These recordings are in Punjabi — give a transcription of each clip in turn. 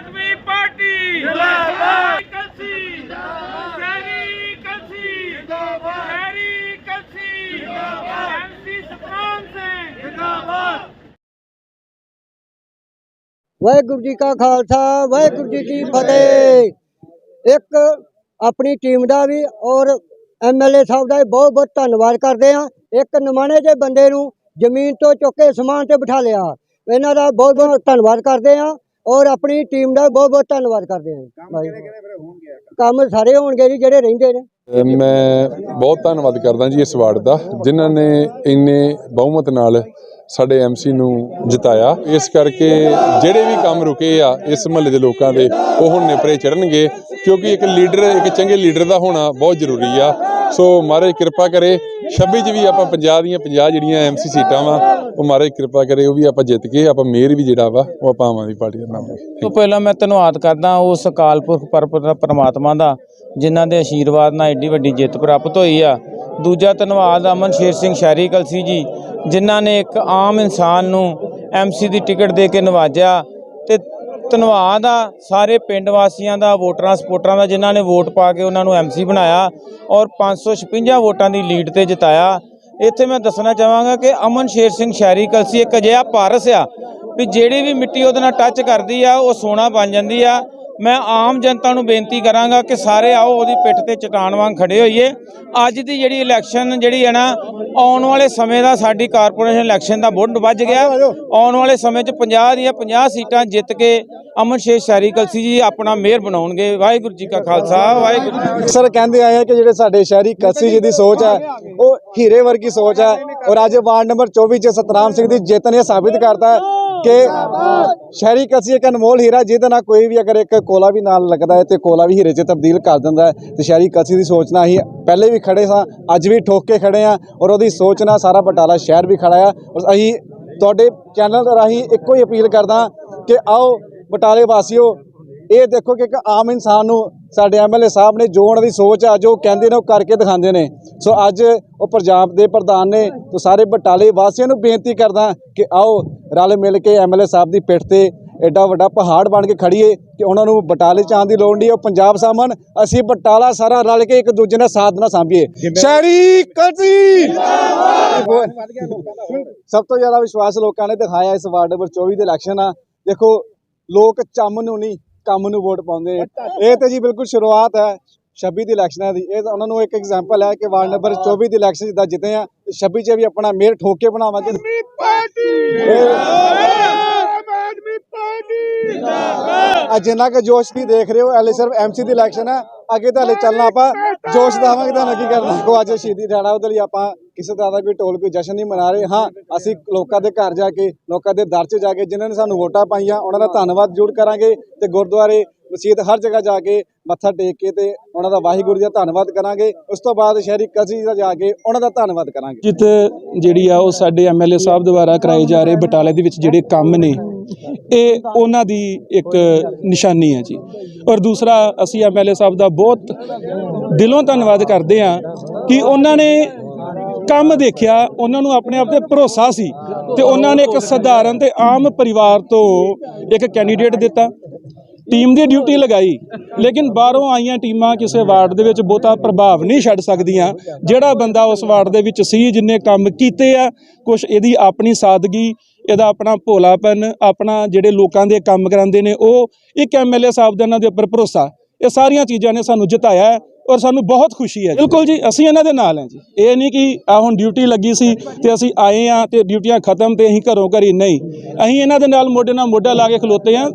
ਆਦਮੀ ਪਾਰਟੀ। ਜਿੰਦਾਬਾਦ। ਕਲਸੀ। ਸ਼ਹਿਰੀ ਕਲਸੀ। ਜਿੰਦਾਬਾਦ। ਸ਼ਹਿਰੀ ਕਲਸੀ। ਜਿੰਦਾਬਾਦ। ਐਮਸੀ ਸਤਨਾਮ ਸਿੰਘ। ਜਿੰਦਾਬਾਦ। ਵਾਹਿਗੁਰੂ ਜੀ ਕਾ ਖਾਲਸਾ ਵਾਹਿਗੁਰੂ ਜੀ ਕੀ ਫਤਿਹ। ਇੱਕ ਆਪਣੀ ਟੀਮ ਦਾ ਵੀ ਔਰ ਐਮਐਲਏ ਸਾਹਿਬ ਦਾ ਵੀ ਬਹੁਤ ਬਹੁਤ ਧੰਨਵਾਦ ਕਰਦੇ ਆ ਇੱਕ ਨਿਮਾਣੇ ਦੇ ਬੰਦੇ ਨੂੰ ਜ਼ਮੀਨ ਤੋਂ ਚੁੱਕ ਕੇ ਸਮਾਨ ਤੇ ਬਿਠਾ ਲਿਆ। ਇਹਨਾਂ ਦਾ ਬਹੁਤ ਬਹੁਤ ਧੰਨਵਾਦ ਕਰਦੇ ਆ ਔਰ ਆਪਣੀ ਟੀਮ ਦਾ ਬਹੁਤ ਬਹੁਤ ਧੰਨਵਾਦ ਕਰਦੇ ਆ ਕੰਮ ਸਾਰੇ ਹੋਣਗੇ ਜੀ ਜਿਹੜੇ ਰਹਿੰਦੇ ਨੇ। ਮੈਂ ਬਹੁਤ ਧੰਨਵਾਦ ਕਰਦਾ ਜੀ ਇਸ ਵਾਰਡ ਦਾ ਜਿਨ੍ਹਾਂ ਨੇ ਇੰਨੇ ਬਹੁਮਤ ਨਾਲ ਸਾਡੇ ਐਮਸੀ ਨੂੰ ਜਿਤਾਇਆ। ਇਸ ਕਰਕੇ ਜਿਹੜੇ ਵੀ ਕੰਮ ਰੁਕੇ ਆ ਇਸ ਮਹੱਲੇ ਦੇ ਲੋਕਾਂ ਦੇ ਉਹ ਹੁਣ ਨੇਪਰੇ ਚੜਨਗੇ ਕਿਉਂਕਿ ਇੱਕ ਲੀਡਰ ਇੱਕ ਚੰਗੇ ਲੀਡਰ ਦਾ ਹੋਣਾ ਬਹੁਤ ਜ਼ਰੂਰੀ ਆ। ਸੋ ਮਹਾਰਾਜ ਕਿਰਪਾ ਕਰੇ 26 ਚ ਵੀ ਆਪਾਂ 50 ਦੀਆਂ 50 ਜਿਹੜੀਆਂ ਐਮਸੀ ਸੀਟਾਂ ਵਾ ਉਹ ਮਹਾਰਾਜ ਕਿਰਪਾ ਕਰੇ ਉਹ ਵੀ ਆਪਾਂ ਜਿੱਤ ਕੇ ਆਪਾਂ ਮੇਅਰ ਵੀ ਜਿਹੜਾ ਵਾ ਉਹ ਆਪਾਂ ਆਮ ਆਦਮੀ ਪਾਰਟੀ ਦਾ ਬਣਾਵਾਂਗੇ ਤੋਂ ਪਹਿਲਾਂ ਮੈਂ ਧੰਨਵਾਦ ਕਰਦਾ ਉਸ ਅਕਾਲ ਪੁਰਖ ਪਰਮ ਪਰਮਾਤਮਾ ਦਾ ਜਿਨ੍ਹਾਂ ਦੇ ਆਸ਼ੀਰਵਾਦ ਨਾਲ ਏਡੀ ਵੱਡੀ ਜਿੱਤ ਪ੍ਰਾਪਤ ਹੋਈ ਆ। ਦੂਜਾ ਧੰਨਵਾਦ ਅਮਨ ਸ਼ੇਰ ਸਿੰਘ ਸ਼ਹਿਰੀ ਕਲਸੀ ਜੀ ਜਿਨ੍ਹਾਂ ਨੇ ਇੱਕ ਆਮ ਇਨਸਾਨ ਨੂੰ ਐਮਸੀ ਦੀ ਟਿਕਟ ਦੇ ਕੇ ਨਵਾਜਿਆ। ਧੰਨਵਾਦ ਆ ਸਾਰੇ ਪਿੰਡ ਵਾਸੀਆਂ ਦਾ, ਵੋਟਰਾਂ ਸਪੋਰਟਰਾਂ ਦਾ, ਜਿਨ੍ਹਾਂ ਨੇ ਵੋਟ ਪਾ ਕੇ ਉਹਨਾਂ ਨੂੰ ਐਮਸੀ ਬਣਾਇਆ ਔਰ 556 ਵੋਟਾਂ ਦੀ ਲੀਡ ਤੇ ਜਿਤਾਇਆ। ਇੱਥੇ ਮੈਂ ਦੱਸਣਾ ਚਾਹਾਂਗਾ ਕਿ ਅਮਨ ਸ਼ੇਰ ਸਿੰਘ ਸ਼ਹਿਰੀ ਕਲਸੀ ਇੱਕ ਅਜਿਹਾ ਪਾਰਸ ਆ ਵੀ ਜਿਹੜੀ ਵੀ ਮਿੱਟੀ ਉਹਦੇ ਨਾਲ ਟੱਚ ਕਰਦੀ ਆ, ਉਹ ਸੋਨਾ ਬਣ ਜਾਂਦੀ ਆ। ਮੈਂ ਆਮ ਜਨਤਾ ਨੂੰ ਬੇਨਤੀ ਕਰਾਂਗਾ ਕਿ ਸਾਰੇ ਆਓ ਉਹਦੀ ਪਿੱਠ ਤੇ ਚਟਾਨ ਵਾਂਗ ਖੜੇ ਹੋਈਏ। ਅੱਜ ਦੀ ਜਿਹੜੀ ਇਲੈਕਸ਼ਨ ਜਿਹੜੀ ਹੈ ਨਾ ਆਉਣ ਵਾਲੇ ਸਮੇਂ ਦਾ ਸਾਡੀ ਕਾਰਪੋਰੇਸ਼ਨ ਇਲੈਕਸ਼ਨ ਦਾ ਬੁੰਡ ਵੱਜ ਗਿਆ। ਆਉਣ ਵਾਲੇ ਸਮੇਂ 'ਚ 50 ਦੀਆਂ 50 ਸੀਟਾਂ ਜਿੱਤ ਕੇ ਅਮਨ ਸ਼ੇਰ ਸ਼ਹਿਰੀ ਕਲਸੀ ਜੀ ਆਪਣਾ ਮੇਅਰ ਬਣਾਉਣਗੇ। ਵਾਹਿਗੁਰੂ ਜੀ ਕਾ ਖਾਲਸਾ ਵਾਹਿਗੁਰੂ। ਅਕਸਰ ਕਹਿੰਦੇ ਆਏ ਕਿ ਜਿਹੜੇ ਸਾਡੇ ਸ਼ਹਿਰੀ ਕਲਸੀ ਜੀ ਦੀ ਸੋਚ ਹੈ ਉਹ ਹੀਰੇ ਵਰਗੀ ਸੋਚ ਹੈ ਔਰ ਅੱਜ ਵਾਰਡ ਨੰਬਰ 24 ਚ ਸਤਨਾਮ ਸਿੰਘ ਦੀ ਜਿੱਤ ਨੇ ਸਾਬਿਤ ਕਰਤਾ ਕਿ ਸ਼ਹਿਰੀ ਕਲਸੀ ਇੱਕ ਅਨਮੋਲ ਹੀਰਾ, ਜਿਹਦੇ ਨਾਲ ਕੋਈ ਵੀ ਅਗਰ ਇੱਕ ਕੋਲਾ ਵੀ ਨਾਲ ਲੱਗਦਾ ਹੈ ਤੇ ਕੋਲਾ ਵੀ ਹੀਰੇ 'ਚ ਤਬਦੀਲ ਕਰ ਦਿੰਦਾ ਹੈ ਤੇ ਸ਼ਹਿਰੀ ਕਲਸੀ ਦੀ ਸੋਚ ਨਾਲ ਹੀ ਪਹਿਲੇ ਵੀ ਖੜੇ ਸਾਂ, ਅੱਜ ਵੀ ਠੋਕ ਕੇ ਖੜੇ ਆ ਔਰ ਉਹਦੀ ਸੋਚ ਨਾਲ ਸਾਰਾ ਬਟਾਲਾ ਸ਼ਹਿਰ ਵੀ ਖੜਾ ਆ। ਔਰ ਅਸੀਂ ਤੁਹਾਡੇ ਚੈਨਲ ਰਾਹੀਂ ਇੱਕੋ ਹੀ ਅਪੀਲ ਕਰਦਾ ਕਿ ਆਓ ਬਟਾਲੇ ਵਾਸੀਓ ਇਹ ਦੇਖੋ ਕਿ ਇੱਕ ਆਮ ਇਨਸਾਨ ਨੂੰ ਸਾਡੇ ਐਮਐਲਏ ਸਾਹਿਬ ਨੇ ਜੋ ਉਹਨਾਂ ਦੀ ਸੋਚ ਆ ਜੋ ਕਹਿੰਦੇ ਨੇ ਉਹ ਕਰਕੇ ਦਿਖਾਉਂਦੇ ਨੇ। ਸੋ ਅੱਜ ਉਹ ਪੰਜਾਬ ਦੇ ਪ੍ਰਧਾਨ ਨੇ ਤੋਂ ਸਾਰੇ ਬਟਾਲੇ ਵਾਸੀਆਂ ਨੂੰ ਬੇਨਤੀ ਕਰਦਾ ਕਿ ਆਓ ਰਲ ਮਿਲ ਕੇ ਐਮਐਲਏ ਸਾਹਿਬ ਦੀ ਪਿੱਠ ਤੇ ਐਡਾ ਵੱਡਾ ਪਹਾੜ ਬਣ ਕੇ ਖੜੀਏ ਕਿ ਉਹਨਾਂ ਨੂੰ ਬਟਾਲੇ ਚ ਆਉਣ ਦੀ ਲੋੜ ਨਹੀਂ। ਉਹ ਪੰਜਾਬ ਸਾਹਮਣ ਅਸੀਂ ਬਟਾਲਾ ਸਾਰਾ ਰਲ ਕੇ ਇੱਕ ਦੂਜੇ ਨਾਲ ਸਾਥ ਨਾਲ ਸਾਂਭੀਏ। ਸ਼ਹਿਰੀ ਕਲਸੀ! ਸਭ ਤੋਂ ਜ਼ਿਆਦਾ ਵਿਸ਼ਵਾਸ ਲੋਕਾਂ ਨੇ ਦਿਖਾਇਆ ਇਸ ਵਾਰਡ ਨੰਬਰ 24 ਦੇ ਇਲੈਕਸ਼ਨ ਆ। ਦੇਖੋ ਲੋਕ ਚੰਮ ਨੂੰ ਨਹੀਂ ਕੰਮ ਨੂੰ ਵੋਟ ਪਾਉਂਦੇ ਨੇ। ਇਹ ਤੇ ਜੀ ਬਿਲਕੁਲ ਸ਼ੁਰੂਆਤ ਹੈ 26 ਦੀ ਇਲੈਕਸ਼ਨਾਂ ਦੀ ਇਹ ਉਹਨਾਂ ਨੂੰ ਇੱਕ ਐਗਜ਼ਾਮਪਲ ਹੈ ਕਿ ਵਾਰਡ ਨੰਬਰ 24 ਦੀ ਇਲੈਕਸ਼ਨ ਜਿੱਦਾਂ ਜਿੱਤੇ ਆ ਤੇ 26 'ਚ ਵੀ ਆਪਣਾ ਮੇਅਰ ਠੋਕ ਕੇ ਬਣਾਵਾਂਗੇ ਅੱਜ ਜਿੰਨਾ ਕਿ ਜੋਸ਼ ਵੀ ਦੇਖ ਰਹੇ ਹੋ ਹਲੇ ਸਿਰਫ ਐਮਸੀ ਦੀ ਇਲੈਕਸ਼ਨ ਹੈ। ਅੱਗੇ ਤਾਂ ਹਲੇ ਚੱਲਣਾ ਆਪਾਂ। ਜੋਸ਼ ਦਾਵਾਂਗੇ ਤੁਹਾਨੂੰ ਕੀ ਕਰਨਾ ਕੋ ਅੱਜ ਸ਼ਹੀਦੀ ਦਿਹਾੜਾ ਉਹਦੇ ਲਈ ਆਪਾਂ ਕਿਸੇ ਤਰ੍ਹਾਂ ਦਾ ਕੋਈ ਢੋਲ, ਕੋਈ ਜਸ਼ਨ ਨਹੀਂ ਮਨਾ ਰਹੇ। ਹਾਂ, ਅਸੀਂ ਲੋਕਾਂ ਦੇ ਘਰ ਜਾ ਕੇ, ਲੋਕਾਂ ਦੇ ਦਰ 'ਚ ਜਾ ਕੇ ਜਿਨ੍ਹਾਂ ਨੇ ਸਾਨੂੰ ਵੋਟਾਂ ਪਾਈਆਂ, ਉਹਨਾਂ ਦਾ ਧੰਨਵਾਦ ਜ਼ਰੂਰ ਕਰਾਂਗੇ ਤੇ ਗੁਰਦੁਆਰੇ ਮਸਜਿਦ ਹਰ ਜਗ੍ਹਾ ਜਾ ਕੇ ਮੱਥਾ ਟੇਕ ਕੇ ਤੇ ਉਹਨਾਂ ਦਾ ਵਾਹਿਗੁਰੂ ਜੀ ਦਾ ਧੰਨਵਾਦ ਕਰਾਂਗੇ। ਉਸ ਤੋਂ ਬਾਅਦ ਸ਼ਹਿਰੀ ਕਸੀ ਦਾ ਜਾ ਕੇ ਉਹਨਾਂ ਦਾ ਧੰਨਵਾਦ ਕਰਾਂਗੇ। ਜਿੱਤ ਜਿਹੜੀ ਆ ਉਹ ਸਾਡੇ ਐਮਐਲਏ ਸਾਹਿਬ ਦੁਆਰਾ ਕਰਾਏ ਜਾ ਰਹੇ ਬਟਾਲੇ ਦੇ ਵਿੱਚ ਜਿਹੜੇ ਕੰਮ ਨੇ, ਇਹ ਉਹਨਾਂ ਦੀ ਇੱਕ ਨਿਸ਼ਾਨੀ ਹੈ ਜੀ। ਔਰ ਦੂਸਰਾ, ਅਸੀਂ ਐਮਐਲਏ ਸਾਹਿਬ ਦਾ ਬਹੁਤ ਦਿਲੋਂ ਧੰਨਵਾਦ ਕਰਦੇ ਹਾਂ ਕਿ ਉਹਨਾਂ ਨੇ ਕੰਮ ਦੇਖਿਆ, ਉਹਨਾਂ ਨੂੰ ਆਪਣੇ ਆਪ ਤੇ ਭਰੋਸਾ ਸੀ ਤੇ ਉਹਨਾਂ ਨੇ ਇੱਕ ਸਧਾਰਨ ਤੇ ਆਮ ਪਰਿਵਾਰ ਤੋਂ ਇੱਕ ਕੈਂਡੀਡੇਟ ਦਿੱਤਾ। ਟੀਮ ਦੀ ਡਿਊਟੀ ਲਗਾਈ। ਲੇਕਿਨ ਬਾਹਰੋਂ ਆਈਆਂ ਟੀਮਾਂ ਕਿਸੇ ਵਾਰਡ ਦੇ ਵਿੱਚ ਬਹੁਤਾ ਪ੍ਰਭਾਵ ਨਹੀਂ ਛੱਡ ਸਕਦੀਆਂ। ਜਿਹੜਾ ਬੰਦਾ ਉਸ ਵਾਰਡ ਦੇ ਵਿੱਚ ਸੀ, ਜਿੰਨੇ ਕੰਮ ਕੀਤੇ ਆ ਕੁਝ ਇਹਦੀ ਆਪਣੀ ਸਾਦਗੀ, ਇਹਦਾ ਆਪਣਾ ਭੋਲਾਪਨ, ਆਪਣਾ ਜਿਹੜੇ ਲੋਕਾਂ ਦੇ ਕੰਮ ਕਰਾਉਂਦੇ ਨੇ, ਉਹ ਇੱਕ ਐਮਐਲਏ ਸਾਹਿਬ ਦਾ ਇਹਨਾਂ ਦੇ ਉੱਪਰ ਭਰੋਸਾ। ਇਹ ਸਾਰੀਆਂ ਚੀਜ਼ਾਂ ਨੇ ਸਾਨੂੰ ਜਿਤਾਇਆ। ਔਰ ਸਾਨੂੰ ਬਹੁਤ ਖੁਸ਼ੀ ਹੈ ਬਿਲਕੁਲ ਜੀ। ਅਸੀਂ ਇਹਨਾਂ ਦੇ ਨਾਲ ਹਾਂ ਜੀ। ਇਹ ਨਹੀਂ ਕਿ ਆ ਹੁਣ ਡਿਊਟੀ ਲੱਗੀ ਸੀ ਤੇ ਅਸੀਂ ਆਏ ਆ ਤੇ ਡਿਊਟੀਆਂ ਖਤਮ ਤੇ ਅਸੀਂ ਘਰੋਂ ਘਰੀ ਨਹੀਂ। ਅਸੀਂ ਇਹਨਾਂ ਦੇ ਨਾਲ ਮੋਢੇ ਨਾਲ ਮੋਢਾ ਲਾ ਕੇ ਖਲੋਤੇ ਆ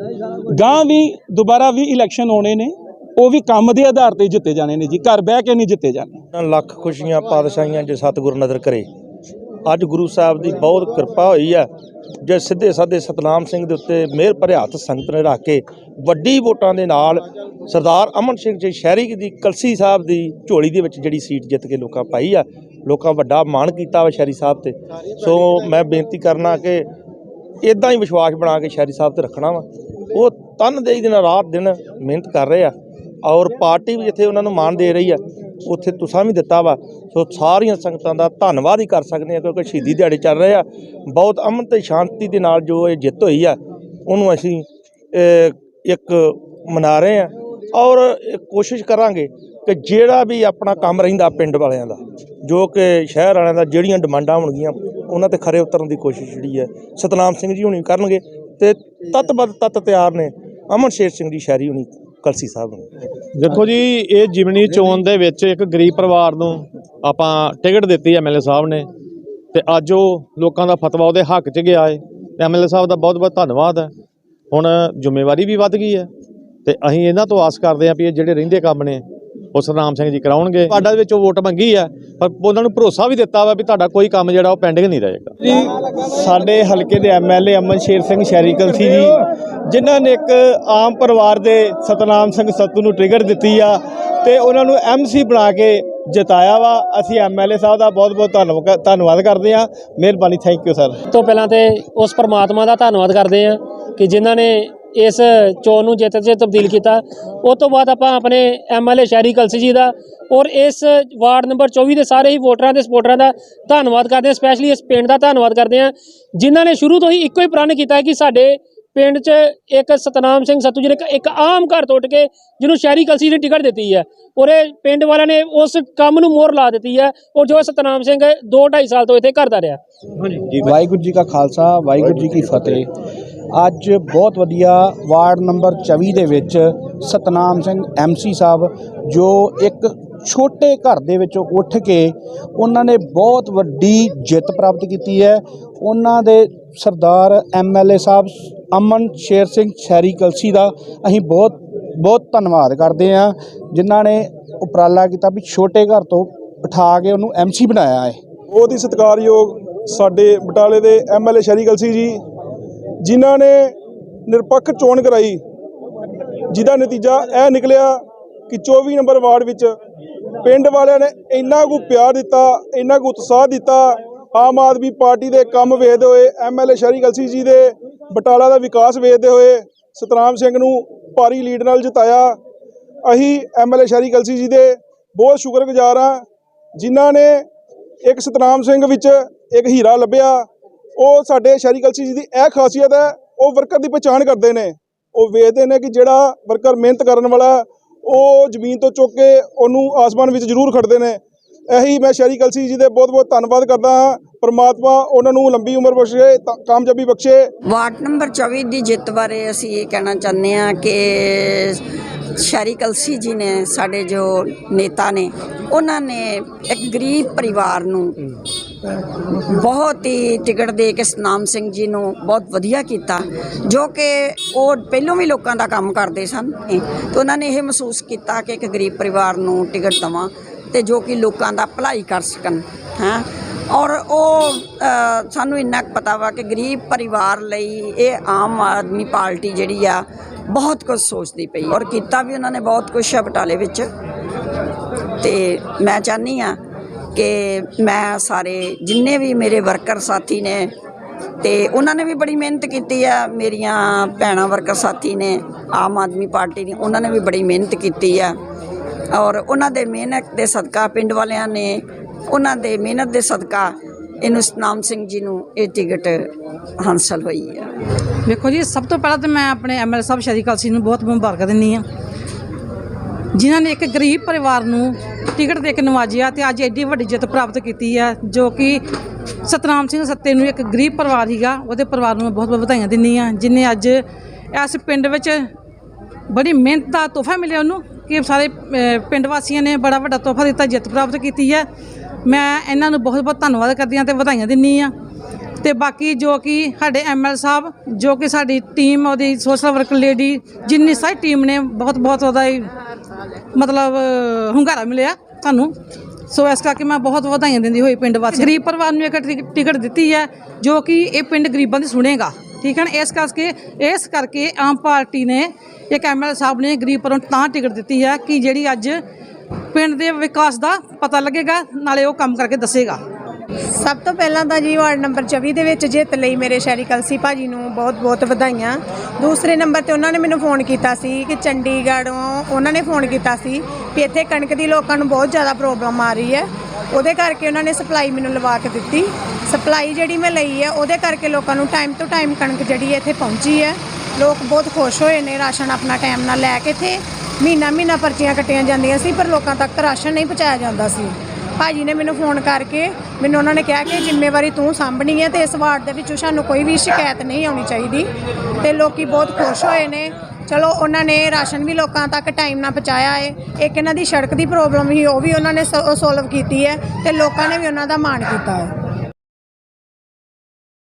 ਗਾਂ ਵੀ ਦੁਬਾਰਾ ਵੀ ਇਲੈਕਸ਼ਨ ਹੋਣੇ ਨੇ। ਉਹ ਵੀ ਕੰਮ ਦੇ ਆਧਾਰ ਤੇ ਜਿੱਤੇ ਜਾਣੇ ਨੇ ਜੀ। ਘਰ ਬਹਿ ਕੇ ਨਹੀਂ ਜਿੱਤੇ ਜਾਣੇ। ਲੱਖ ਖੁਸ਼ੀਆਂ ਪਾਤਸ਼ਾਹੀਆਂ ਜੇ ਸਤਿਗੁਰ ਨਜ਼ਰ ਕਰੇ। ਅੱਜ ਗੁਰੂ ਸਾਹਿਬ ਦੀ ਬਹੁਤ ਕਿਰਪਾ ਹੋਈ ਹੈ ਜੇ ਸਿੱਧੇ ਸਾਦੇ ਸਤਨਾਮ ਸਿੰਘ ਦੇ ਉੱਤੇ ਮਿਹਰ ਭਰਿਆ ਹੱਥ ਸੰਗਤ ਨੇ ਰੱਖ ਕੇ ਵੱਡੀ ਵੋਟਾਂ ਦੇ ਨਾਲ ਸਰਦਾਰ ਅਮਨ ਸਿੰਘ ਜੀ ਸ਼ਹਿਰੀ ਦੀ ਕਲਸੀ ਸਾਹਿਬ ਦੀ ਝੋਲੀ ਦੇ ਵਿੱਚ ਜਿਹੜੀ ਸੀਟ ਜਿੱਤ ਕੇ ਲੋਕਾਂ ਪਾਈ ਆ, ਲੋਕਾਂ ਵੱਡਾ ਮਾਣ ਕੀਤਾ ਵਾ ਸ਼ਹਿਰੀ ਸਾਹਿਬ ਤੇ। ਸੋ ਮੈਂ ਬੇਨਤੀ ਕਰਨਾ ਕਿ ਇਦਾਂ ਹੀ ਵਿਸ਼ਵਾਸ ਬਣਾ ਕੇ ਸ਼ਹਿਰੀ ਸਾਹਿਬ ਤੇ ਰੱਖਣਾ ਵਾ। ਉਹ ਤਨਦੇਹੀ ਦਿਨ, ਰਾਤ ਦਿਨ ਮਿਹਨਤ ਕਰ ਰਹੇ ਆ ਔਰ ਪਾਰਟੀ ਵੀ ਜਿੱਥੇ ਉਹਨਾਂ ਨੂੰ ਮਾਣ ਦੇ ਰਹੀ ਆ ਉੱਥੇ ਤੁਸਾਂ ਵੀ ਦਿੱਤਾ ਵਾ। ਸੋ ਸਾਰੀਆਂ ਸੰਗਤਾਂ ਦਾ ਧੰਨਵਾਦ ਹੀ ਕਰ ਸਕਦੇ ਆ ਕਿਉਂਕਿ ਸ਼ਹੀਦੀ ਦਿਹਾੜੇ ਚੱਲ ਰਹੇ ਆ। ਬਹੁਤ ਅਮਨ ਤੇ ਸ਼ਾਂਤੀ ਦੇ ਨਾਲ ਜੋ ਇਹ ਜਿੱਤ ਹੋਈ ਆ, ਉਹਨੂੰ ਅਸੀਂ ਇੱਕ ਮਨਾ ਰਹੇ ਆ ਔਰ ਕੋਸ਼ਿਸ਼ ਕਰਾਂਗੇ ਕਿ ਜਿਹੜਾ ਵੀ ਆਪਣਾ ਕੰਮ ਰਹਿੰਦਾ ਪਿੰਡ ਵਾਲਿਆਂ ਦਾ, ਜੋ ਕਿ ਸ਼ਹਿਰ ਵਾਲਿਆਂ ਦਾ ਜਿਹੜੀਆਂ ਡਿਮਾਂਡਾਂ ਹੋਣਗੀਆਂ, ਉਹਨਾਂ ਤੇ ਖਰੇ ਉਤਰਨ ਦੀ ਕੋਸ਼ਿਸ਼ ਜਿਹੜੀ ਹੈ, ਸਤਨਾਮ ਸਿੰਘ ਜੀ ਹੁਣੀ ਕਰਨਗੇ ਤੇ ਤਤਬਦ ਤਤ ਤਿਆਰ ਨੇ ਅਮਨ ਸ਼ੇਰ ਸਿੰਘ ਜੀ ਸ਼ਹਿਰੀ ਹੁਣੀ। ਕਲਸੀ ਸਾਹਿਬ ਨੇ। ਦੇਖੋ ਜੀ, ਇਹ ਜਿਮਨੀ ਚੋਣ ਦੇ ਵਿੱਚ ਇੱਕ ਗਰੀਬ ਪਰਿਵਾਰ ਨੂੰ ਆਪਾਂ ਟਿਕਟ ਦਿੱਤੀ ਐਮਐਲਏ ਸਾਹਿਬ ਨੇ ਤੇ ਅੱਜ ਉਹ ਲੋਕਾਂ ਦਾ ਫਤਵਾ ਉਹਦੇ ਹੱਕ 'ਚ ਗਿਆ ਹੈ ਤੇ ਐਮਐਲਏ ਸਾਹਿਬ ਦਾ ਬਹੁਤ ਬਹੁਤ ਧੰਨਵਾਦ ਹੈ। ਹੁਣ ਜ਼ਿੰਮੇਵਾਰੀ ਵੀ ਵੱਧ ਗਈ ਹੈ ਤੇ ਅਸੀਂ ਇਹਨਾਂ ਤੋਂ ਆਸ ਕਰਦੇ ਹਾਂ ਵੀ ਇਹ ਜਿਹੜੇ ਰਹਿੰਦੇ ਕੰਮ ਨੇ ਉਹ ਸਰਨਾਮ ਸਿੰਘ ਜੀ ਕਰਾਉਣਗੇ। ਸਾਡਾ ਦੇ ਵਿੱਚ ਉਹ ਵੋਟ ਮੰਗੀ ਹੈ ਪਰ ਉਹਨਾਂ ਨੂੰ ਭਰੋਸਾ ਵੀ ਦਿੱਤਾ ਵਾ ਵੀ ਤੁਹਾਡਾ ਕੋਈ ਕੰਮ ਜਿਹੜਾ ਉਹ ਪੈਂਡਿੰਗ ਨਹੀਂ ਰਹੇਗਾ। ਜੀ ਸਾਡੇ ਹਲਕੇ ਦੇ ਐਮਐਲਏ ਅਮਨ ਸ਼ੇਰ ਸਿੰਘ ਸ਼ਹਿਰੀ ਕਲਸੀ ਜੀ ਜਿਨ੍ਹਾਂ ਨੇ ਇੱਕ ਆਮ ਪਰਿਵਾਰ ਦੇ ਸਤਨਾਮ ਸਿੰਘ ਸੱਤੂ ਨੂੰ ਟਿਕਟ ਦਿੱਤੀ ਆ ਤੇ ਉਹਨਾਂ ਨੂੰ ਐਮਸੀ ਬਣਾ ਕੇ ਜਿਤਾਇਆ ਵਾ। ਅਸੀਂ ਐਮਐਲਏ ਸਾਹਿਬ ਦਾ ਬਹੁਤ ਬਹੁਤ ਧੰਨਵਾਦ ਧੰਨਵਾਦ ਕਰਦੇ ਹਾਂ। ਮਿਹਰਬਾਨੀ ਥੈਂਕ ਯੂ ਸਰ ਤੋਂ ਪਹਿਲਾਂ ਤੇ ਉਸ ਪਰਮਾਤਮਾ ਦਾ ਧੰਨਵਾਦ ਕਰਦੇ ਹਾਂ ਕਿ ਜਿਨ੍ਹਾਂ ਨੇ ਇਸ ਚੋਣ ਨੂੰ ਜਿੱਤ 'ਚ ਤਬਦੀਲ ਕੀਤਾ। ਉਸ ਤੋਂ ਬਾਅਦ ਆਪਾਂ ਆਪਣੇ ਐਮਐਲਏ ਸ਼ਹਿਰੀ ਕਲਸੀ ਜੀ ਦਾ ਔਰ ਇਸ ਵਾਰਡ ਨੰਬਰ 24 ਦੇ ਸਾਰੇ ਹੀ ਵੋਟਰਾਂ ਦੇ ਸਪੋਰਟਰਾਂ ਦਾ ਧੰਨਵਾਦ ਕਰਦੇ ਹਾਂ। ਸਪੈਸ਼ਲੀ ਇਸ ਪਿੰਡ ਦਾ ਧੰਨਵਾਦ ਕਰਦੇ ਹਾਂ। ਜਿਨ੍ਹਾਂ ਨੇ ਸ਼ੁਰੂ ਤੋਂ ਹੀ ਇੱਕੋ ਹੀ ਪ੍ਰਣ ਕੀਤਾ ਕਿ ਸਾਡੇ ਪਿੰਡ 'ਚ ਇੱਕ ਸਤਨਾਮ ਸਿੰਘ ਸੱਤੂ ਜੀ ਨੇ ਇੱਕ- ਇੱਕ ਆਮ ਘਰ ਤੋਂ ਉੱਠ ਕੇ ਜਿਹਨੂੰ ਸ਼ਹਿਰੀ ਕਲਸੀ ਨੇ ਟਿਕਟ ਦਿੱਤੀ ਹੈ ਔਰ ਇਹ ਪਿੰਡ ਵਾਲਿਆਂ ਨੇ ਉਸ ਕੰਮ ਨੂੰ ਮੋਹਰ ਲਾ ਦਿੱਤੀ ਹੈ ਔਰ ਜੋ ਸਤਨਾਮ ਸਿੰਘ 2 2.5 ਸਾਲ ਤੋਂ ਇੱਥੇ ਕਰਦਾ ਰਿਹਾ। ਵਾਹਿਗੁਰੂ ਜੀ ਕਾ ਖਾਲਸਾ, ਵਾਹਿਗੁਰੂ ਜੀ ਕੀ ਫਤਿਹ। ਅੱਜ ਬਹੁਤ ਵਧੀਆ ਵਾਰਡ ਨੰਬਰ 24 ਦੇ ਵਿੱਚ ਸਤਨਾਮ ਸਿੰਘ ਐਮਸੀ ਸਾਹਿਬ, ਜੋ ਇੱਕ ਛੋਟੇ ਘਰ ਦੇ ਵਿੱਚੋਂ ਉੱਠ ਕੇ ਉਹਨਾਂ ਨੇ ਬਹੁਤ ਵੱਡੀ ਜਿੱਤ ਪ੍ਰਾਪਤ ਕੀਤੀ ਹੈ। ਉਹਨਾਂ ਦੇ ਸਰਦਾਰ ਐਮਐਲਏ ਸਾਹਿਬ ਅਮਨ ਸ਼ੇਰ ਸਿੰਘ ਸ਼ਹਿਰੀ ਕਲਸੀ ਦਾ ਅਸੀਂ ਬਹੁਤ ਬਹੁਤ ਧੰਨਵਾਦ ਕਰਦੇ ਹਾਂ, ਜਿਨ੍ਹਾਂ ਨੇ ਉਪਰਾਲਾ ਕੀਤਾ ਵੀ ਛੋਟੇ ਘਰ ਤੋਂ ਉਠਾ ਕੇ ਉਹਨੂੰ ਐਮਸੀ ਬਣਾਇਆ ਹੈ। ਬਹੁਤ ਹੀ ਸਤਿਕਾਰਯੋਗ ਸਾਡੇ ਬਟਾਲੇ ਦੇ ਐਮਐਲਏ ਸ਼ਰੀ ਕਲਸੀ ਜੀ ਜਿਨ੍ਹਾਂ ਨੇ ਨਿਰਪੱਖ ਚੋਣ ਕਰਾਈ, ਜਿਹਦਾ ਨਤੀਜਾ ਇਹ ਨਿਕਲਿਆ ਕਿ 24 ਨੰਬਰ ਵਾਰਡ ਵਿੱਚ ਪਿੰਡ ਵਾਲਿਆਂ ਨੇ ਇੰਨਾ ਕੁ ਪਿਆਰ ਦਿੱਤਾ, ਇੰਨਾ ਕੁ ਉਤਸ਼ਾਹ ਦਿੱਤਾ, ਆਮ ਆਦਮੀ ਪਾਰਟੀ ਦੇ ਕੰਮ ਵੇਖਦੇ ਹੋਏ ਐਮਐਲਏ ਸ਼ਹਿਰੀ ਕਲਸੀ ਜੀ ਦੇ ਬਟਾਲਾ ਦਾ ਵਿਕਾਸ ਵੇਖਦੇ ਹੋਏ ਸਤਨਾਮ ਸਿੰਘ ਨੂੰ ਭਾਰੀ ਲੀਡ ਨਾਲ ਜਿਤਾਇਆ। ਅਸੀਂ ਐਮਐਲਏ ਸ਼ਹਿਰੀ ਕਲਸੀ ਜੀ ਦੇ ਬਹੁਤ ਸ਼ੁਕਰਗੁਜ਼ਾਰ ਹਾਂ, ਜਿਨ੍ਹਾਂ ਨੇ ਇੱਕ ਸਤਨਾਮ ਸਿੰਘ ਵਿੱਚ ਇੱਕ ਹੀਰਾ ਲੱਭਿਆ ਉਹ ਸਾਡੇ ਸ਼ਹਿਰੀ ਕਲਸੀ ਜੀ ਦੀ ਇਹ ਖਾਸੀਅਤ ਹੈ, ਉਹ ਵਰਕਰ ਦੀ ਪਛਾਣ ਕਰਦੇ ਨੇ। ਉਹ ਵੇਖਦੇ ਨੇ ਕਿ ਜਿਹੜਾ ਵਰਕਰ ਮਿਹਨਤ ਕਰਨ ਵਾਲਾ ਉਹ ਜ਼ਮੀਨ ਤੋਂ ਚੁੱਕ ਕੇ ਉਹਨੂੰ ਆਸਮਾਨ ਵਿੱਚ ਜ਼ਰੂਰ ਖੜਦੇ ਨੇ। ਇਹੀ ਮੈਂ ਸ਼ਹਿਰੀ ਕਲਸੀ ਜੀ ਦੇ ਬਹੁਤ ਬਹੁਤ ਧੰਨਵਾਦ ਕਰਦਾ ਹਾਂ। ਪਰਮਾਤਮਾ ਉਹਨਾਂ ਨੂੰ ਲੰਬੀ ਉਮਰ ਬਖਸ਼ੇ ਕਾਮਯਾਬੀ ਬਖਸ਼ੇ। ਵਾਰਡ ਨੰਬਰ 24 ਦੀ ਜਿੱਤ ਬਾਰੇ ਅਸੀਂ ਇਹ ਕਹਿਣਾ ਚਾਹੁੰਦੇ ਹਾਂ ਕਿ ਸ਼ਹਿਰੀ ਕਲਸੀ ਜੀ ਨੇ, ਸਾਡੇ ਜੋ ਨੇਤਾ ਨੇ, ਉਹਨਾਂ ਨੇ ਇੱਕ ਗਰੀਬ ਪਰਿਵਾਰ ਨੂੰ ਬਹੁਤ ਹੀ ਟਿਕਟ ਦੇ ਕੇ ਸਤਨਾਮ ਸਿੰਘ ਜੀ ਨੂੰ ਬਹੁਤ ਵਧੀਆ ਕੀਤਾ, ਜੋ ਕਿ ਉਹ ਪਹਿਲੋਂ ਵੀ ਲੋਕਾਂ ਦਾ ਕੰਮ ਕਰਦੇ ਸਨ। ਤੇ ਉਹਨਾਂ ਨੇ ਇਹ ਮਹਿਸੂਸ ਕੀਤਾ ਕਿ ਇੱਕ ਗਰੀਬ ਪਰਿਵਾਰ ਨੂੰ ਟਿਕਟ ਦਵਾਂ ਤੇ ਜੋ ਕਿ ਲੋਕਾਂ ਦਾ ਭਲਾਈ ਕਰ ਸਕਣ, ਹੈਂ। ਔਰ ਉਹ ਸਾਨੂੰ ਇੰਨਾ ਕੁ ਪਤਾ ਵਾ ਕਿ ਗਰੀਬ ਪਰਿਵਾਰ ਲਈ ਇਹ ਆਮ ਆਦਮੀ ਪਾਰਟੀ ਜਿਹੜੀ ਆ, ਬਹੁਤ ਕੁਝ ਸੋਚਦੀ ਪਈ। ਔਰ ਕੀਤਾ ਵੀ ਉਹਨਾਂ ਨੇ ਬਹੁਤ ਕੁਝ ਆ ਬਟਾਲੇ ਵਿੱਚ। ਤੇ ਮੈਂ ਚਾਹਨੀ ਆ ਕਿ ਮੈਂ ਸਾਰੇ ਜਿੰਨੇ ਵੀ ਮੇਰੇ ਵਰਕਰ ਸਾਥੀ ਨੇ ਤੇ ਉਹਨਾਂ ਨੇ ਵੀ ਬੜੀ ਮਿਹਨਤ ਕੀਤੀ ਆ, ਮੇਰੀਆਂ ਭੈਣਾਂ ਵਰਕਰ ਸਾਥੀ ਨੇ, ਆਮ ਆਦਮੀ ਪਾਰਟੀ ਦੀ ਉਹਨਾਂ ਨੇ ਵੀ ਬੜੀ ਮਿਹਨਤ ਕੀਤੀ ਆ। ਔਰ ਉਹਨਾਂ ਦੇ ਮਿਹਨਤ ਦੇ ਸਦਕਾ ਪਿੰਡ ਵਾਲਿਆਂ ਨੇ, ਉਹਨਾਂ ਦੇ ਮਿਹਨਤ ਦੇ ਸਦਕਾ ਇਹਨੂੰ ਸਤਨਾਮ ਸਿੰਘ ਜੀ ਨੂੰ ਇਹ ਟਿਕਟ ਹਾਸਲ ਹੋਈ ਆ। ਵੇਖੋ ਜੀ, ਸਭ ਤੋਂ ਪਹਿਲਾਂ ਤਾਂ ਮੈਂ ਆਪਣੇ ਐਮਐਲ ਸਾਹਿਬ ਸ਼ਰੀ ਕਲਸੀ ਨੂੰ ਬਹੁਤ ਮੁਬਾਰਕ ਦਿੰਨੀ ਆ ਜਿਨ੍ਹਾਂ ਨੇ ਇੱਕ ਗਰੀਬ ਪਰਿਵਾਰ ਨੂੰ ਟਿਕਟ ਦੇ ਕੇ ਨਵਾਜਿਆ ਤੇ ਅੱਜ ਐਡੀ ਵੱਡੀ ਜਿੱਤ ਪ੍ਰਾਪਤ ਕੀਤੀ ਹੈ, ਜੋ ਕਿ ਸਤਨਾਮ ਸਿੰਘ ਸੱਤੇ ਨੂੰ ਇੱਕ ਗਰੀਬ ਪਰਿਵਾਰ ਹੀਗਾ ਉਹਦੇ ਪਰਿਵਾਰ ਨੂੰ ਮੈਂ ਬਹੁਤ ਬਹੁਤ ਵਧਾਈਆਂ ਦਿੰਨੀ ਆ ਜਿਨੇ ਅੱਜ ਇਸ ਪਿੰਡ ਵਿੱਚ ਬੜੀ ਮਿਹਨਤ ਦਾ ਤੋਹਫਾ ਮਿਲਿਆ ਉਹਨੂੰ ਕਿ ਸਾਰੇ ਪਿੰਡ ਵਾਸੀਆਂ ਨੇ ਬੜਾ ਵੱਡਾ ਤੋਹਫਾ ਦਿੱਤਾ, ਜਿੱਤ ਪ੍ਰਾਪਤ ਕੀਤੀ ਹੈ। ਮੈਂ ਇਹਨਾਂ ਨੂੰ ਬਹੁਤ ਬਹੁਤ ਧੰਨਵਾਦ ਕਰਦੀ ਹਾਂ ਤੇ ਵਧਾਈਆਂ ਦਿੰਨੀ ਆ ਤੇ ਬਾਕੀ ਜੋ ਕਿ ਸਾਡੇ ਐਮਐਲ ਸਾਹਿਬ, ਜੋ ਕਿ ਸਾਡੀ ਟੀਮ ਉਹਦੀ ਸੋਸ਼ਲ ਵਰਕ ਲੇਡੀ ਜਿੰਨੀ ਸਾਰੀ ਟੀਮ ਨੇ ਬਹੁਤ ਬਹੁਤ ਉਹਦਾ ਮਤਲਬ ਹੁੰਗਾਰਾ ਮਿਲਿਆ ਤੁਹਾਨੂੰ ਸੋ ਇਸ ਕਰਕੇ ਮੈਂ ਬਹੁਤ ਵਧਾਈਆਂ ਦਿੰਦੀ ਹੋਈ ਪਿੰਡ ਵਾਸੀ ਗਰੀਬ ਪਰਿਵਾਰ ਨੂੰ ਇੱਕ ਟਿਕ- ਟਿਕਟ ਦਿੱਤੀ ਹੈ, ਜੋ ਕਿ ਇਹ ਪਿੰਡ ਗਰੀਬਾਂ ਦੀ ਸੁਣੇਗਾ। ਠੀਕ ਹੈ ਨਾ? ਇਸ ਕਰਕੇ ਇਸ ਕਰਕੇ ਆਮ ਪਾਰਟੀ ਨੇ ਇੱਕ ਐਮਐਲ ਸਾਹਿਬ ਨੇ ਗਰੀਬ ਪਰਿਵਾਰ ਨੂੰ ਤਾਂ ਟਿਕਟ ਦਿੱਤੀ ਹੈ ਕਿ ਜਿਹੜੀ ਅੱਜ ਪਿੰਡ ਦੇ ਵਿਕਾਸ ਦਾ ਪਤਾ ਲੱਗੇਗਾ, ਨਾਲੇ ਉਹ ਕੰਮ ਕਰਕੇ ਦੱਸੇਗਾ। ਸਭ ਤੋਂ ਪਹਿਲਾਂ ਤਾਂ ਜੀ ਵਾਰਡ ਨੰਬਰ 24 ਦੇ ਵਿੱਚ ਜਿੱਤ ਲਈ ਮੇਰੇ ਸ਼ਹਿਰੀ ਕਲਸੀ ਭਾਜੀ ਨੂੰ ਬਹੁਤ-ਬਹੁਤ ਵਧਾਈਆਂ। ਦੂਸਰੇ ਨੰਬਰ ਤੇ ਉਹਨਾਂ ਨੇ ਮੈਨੂੰ ਫੋਨ ਕੀਤਾ ਸੀ ਕਿ ਚੰਡੀਗੜ੍ਹੋਂ ਉਹਨਾਂ ਨੇ ਫੋਨ ਕੀਤਾ ਸੀ ਕਿ ਇੱਥੇ ਕਣਕ ਦੀ ਲੋਕਾਂ ਨੂੰ ਬਹੁਤ ਜ਼ਿਆਦਾ ਪ੍ਰੋਬਲਮ ਆ ਰਹੀ ਹੈ। ਉਹਦੇ ਕਰਕੇ ਉਹਨਾਂ ਨੇ ਸਪਲਾਈ ਮੈਨੂੰ ਲਵਾ ਕੇ ਦਿੱਤੀ। ਸਪਲਾਈ ਜਿਹੜੀ ਮੈਂ ਲਈ ਹੈ, ਉਹਦੇ ਕਰਕੇ ਲੋਕਾਂ ਨੂੰ ਟਾਈਮ ਤੋਂ ਟਾਈਮ ਕਣਕ ਜਿਹੜੀ ਹੈ ਇੱਥੇ ਪਹੁੰਚੀ ਹੈ। ਲੋਕ ਬਹੁਤ ਖੁਸ਼ ਹੋਏ ਨੇ, ਰਾਸ਼ਨ ਆਪਣਾ ਟਾਈਮ ਨਾਲ ਲੈ ਕੇ ਇੱਥੇ ਮਹੀਨਾ ਮਹੀਨਾ ਪਰਚੀਆਂ ਕੱਟੀਆਂ ਜਾਂਦੀਆਂ ਸੀ, ਪਰ ਲੋਕਾਂ ਤੱਕ ਰਾਸ਼ਨ ਨਹੀਂ ਪਹੁੰਚਾਇਆ ਜਾਂਦਾ ਸੀ। ਭਾਜੀ ਨੇ ਮੈਨੂੰ ਫੋਨ ਕਰਕੇ ਮੈਨੂੰ ਉਹਨਾਂ ਨੇ ਕਿਹਾ ਕਿ ਜ਼ਿੰਮੇਵਾਰੀ ਤੂੰ ਸਾਂਭਣੀ ਹੈ ਤੇ ਇਸ ਵਾਰਡ ਦੇ ਵਿੱਚੋਂ ਸਾਨੂੰ ਕੋਈ ਵੀ ਸ਼ਿਕਾਇਤ ਨਹੀਂ ਆਉਣੀ ਚਾਹੀਦੀ। ਤੇ ਲੋਕੀ ਬਹੁਤ ਖੁਸ਼ ਹੋਏ ਨੇ। ਚਲੋ, ਉਹਨਾਂ ਨੇ ਰਾਸ਼ਨ ਵੀ ਲੋਕਾਂ ਤੱਕ ਟਾਈਮ ਨਾਲ ਪਹੁੰਚਾਇਆ ਹੈ ਇੱਕ ਇਹਨਾਂ ਦੀ ਸੜਕ ਦੀ ਪ੍ਰੋਬਲਮ ਸੀ, ਉਹ ਵੀ ਉਹਨਾਂ ਨੇ ਸੋਲਵ ਕੀਤੀ ਹੈ ਤੇ ਲੋਕਾਂ ਨੇ ਵੀ ਉਹਨਾਂ ਦਾ ਮਾਣ ਕੀਤਾ ਹੈ।